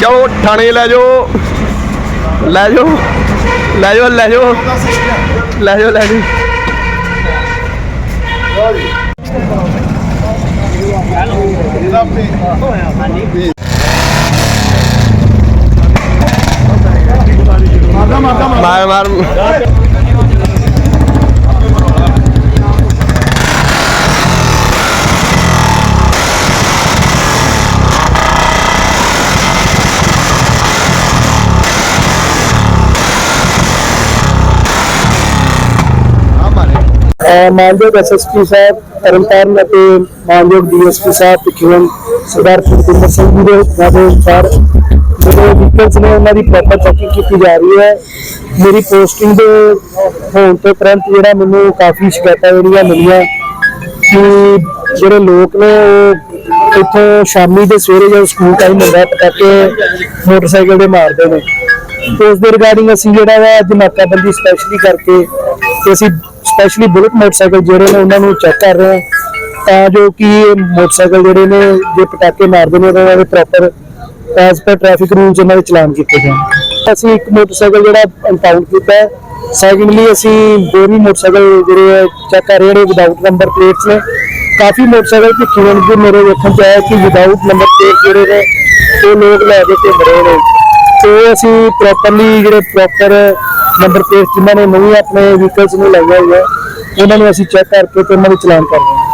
ਚਲੋ ਥਾਣੇ ਲੈ ਜਾਓ। ਲੈ ਜਾਓ ਲੈ ਜਾਓ ਲੈ ਜਾਓ। ਲੈ ਜਾਓ ਲੈ ਜਾਓ। ਮਾਰ ਮਾਰ। ਮਾਨਯੋਗ ਐਸਐਸਪੀ ਸਾਹਿਬ, ਤਰਨਤਾਰਨ ਅਤੇ ਮਾਨਯੋਗ ਡੀਐਸਪੀ ਸਾਹਿਬ ਪਿੱਛੋਂ ਸਰਦਾਰ ਸੁਖਿੰਦਰ ਸਿੰਘ ਜੀ ਦੇ ਨਾਮ ਅਨੁਸਾਰ ਜਿਹੜੇ ਵਹੀਕਲਸ ਨੇ, ਉਹਨਾਂ ਦੀ ਪ੍ਰੋਪਰ ਚੈਕਿੰਗ ਕੀਤੀ ਜਾ ਰਹੀ ਹੈ। ਮੇਰੀ ਪੋਸਟਿੰਗ ਦੇ ਹੋਣ ਤੋਂ ਤੁਰੰਤ ਜਿਹੜਾ ਮੈਨੂੰ ਕਾਫੀ ਸ਼ਿਕਾਇਤਾਂ ਜਿਹੜੀਆਂ ਮਿਲੀਆਂ ਕਿ ਜਿਹੜੇ ਲੋਕ ਨੇ, ਉਹ ਇੱਥੋਂ ਸ਼ਾਮੀ ਦੇ ਸਵੇਰੇ ਜਦੋਂ ਸਕੂਲ ਟਾਈਮ ਹੁੰਦਾ, ਪਟਾਕੇ, ਮੋਟਰਸਾਈਕਲ ਦੇ ਮਾਰਦੇ ਨੇ। ਤੇ ਉਸ ਦੇ ਰਿਗਾਰਡਿੰਗ ਅਸੀਂ ਜਿਹੜਾ ਵਾ ਅੱਜ ਨਾਕਾਬੰਦੀ ਸਪੈਸ਼ਲੀ ਕਰਕੇ, ਤੇ ਅਸੀਂ ਸਪੈਸ਼ਲੀ ਬੁਲਟ ਮੋਟਰਸਾਈਕਲ ਜਿਹੜੇ ਨੇ ਉਹਨਾਂ ਨੂੰ ਚੈੱਕ ਕਰ ਰਹੇ ਹਾਂ। ਤਾਂ ਜੋ ਕਿ ਇਹ ਮੋਟਰਸਾਈਕਲ ਜਿਹੜੇ ਨੇ, ਜੇ ਪਟਾਕੇ ਮਾਰਦੇ ਨੇ, ਤਾਂ ਉਹਨਾਂ ਦੇ proper as per traffic rules ਉਹਨਾਂ ਦੇ ਚਲਾਨ ਕੀਤੇ ਜਾਣ ਅਸੀਂ ਇੱਕ ਮੋਟਰਸਾਈਕਲ ਜਿਹੜਾ ਇੰਪਾਊਂਡ ਕੀਤਾ ਸੈਕਿੰਡਲੀ ਅਸੀਂ ਦੋ ਵੀ ਮੋਟਰਸਾਈਕਲ ਜਿਹੜੇ ਚੈੱਕ ਕਰ ਰਹੇ ਨੇ ਵਿਦਆਊਟ ਨੰਬਰ ਪਲੇਟਸ ਨੇ। ਕਾਫੀ ਮੋਟਰਸਾਈਕਲ ਕਿ ਕਿਵੇਂ ਮੇਰੇ ਵੇਖਣ ਚ ਆਇਆ ਕਿ ਵਿਦਆਊਟ ਨੰਬਰ ਪਲੇਟ ਜਿਹੜੇ ਨੇ, ਉਹ ਲੋਕ ਲੈ ਕੇ ਘੁੰਮ ਰਹੇ ਨੇ। ਤੇ ਅਸੀਂ ਪ੍ਰੋਪਰਲੀ ਜਿਹੜੇ ਪ੍ਰੋਪਰ ਨੰਬਰ ਪਲੇਟ ਜਿਨ੍ਹਾਂ ਨੇ ਨਹੀਂ ਆਪਣੇ ਵਹੀਕਲਸ ਨੂੰ ਲਾਇਆ ਹੋਇਆ ਉਹਨਾਂ ਨੂੰ ਅਸੀਂ ਚੈੱਕ ਕਰਕੇ ਤੇ ਉਹਨਾਂ ਦੇ ਚਲਾਨ ਕਰ ਹਾਂ